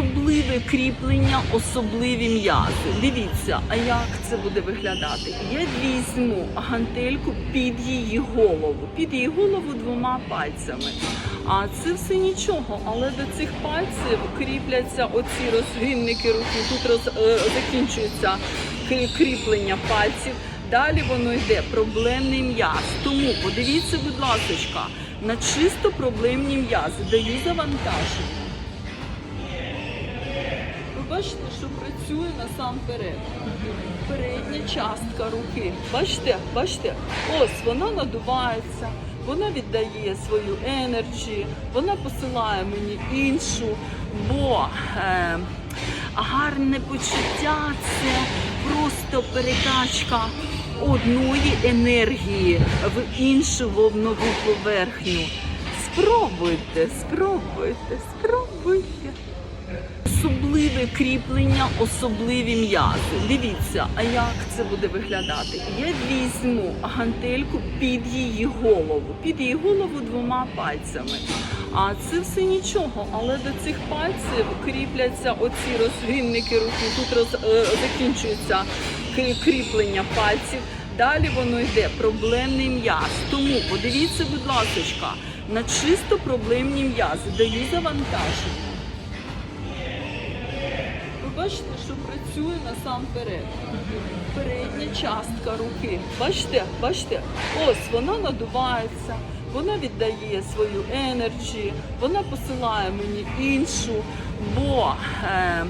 Особливе кріплення, особливі м'язи. Дивіться, а як це буде виглядати? Я візьму гантельку під її голову, під її голову двома пальцями. А це все нічого, але до цих пальців кріпляться оці розгинники руки. Тут роз, е, закінчується кріплення пальців. Далі воно йде проблемний м'яз. Тому подивіться, будь ласка, на чисто проблемні м'язи даю завантаження. Бачите, що працює насамперед. Передня частка руки. Бачите, бачите, ось вона надувається, вона віддає свою енерджі, вона посилає мені іншу, бо е, гарне почуття це просто перекачка одної енергії в іншу вовнову поверхню. Спробуйте, спробуйте, спробуйте. Особливе кріплення, особливі м'язи. Дивіться, а як це буде виглядати? Я візьму гантельку під її голову, під її голову двома пальцями. А це все нічого, але до цих пальців кріпляться оці розгинники руки. Тут роз, е, закінчується кріплення пальців. Далі воно йде проблемний м'яз. Тому подивіться, будь ласка, на чисто проблемні м'язи даю завантаження. Бачите, що працює насамперед. Передня частка руки. Бачите, бачите, ось вона надувається, вона віддає свою енерджі, вона посилає мені іншу, бо е,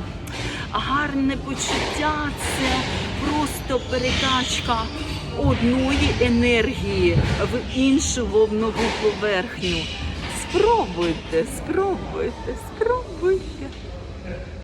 гарне почуття це просто перекачка одної енергії в іншу вовнову поверхню. Спробуйте, спробуйте, спробуйте.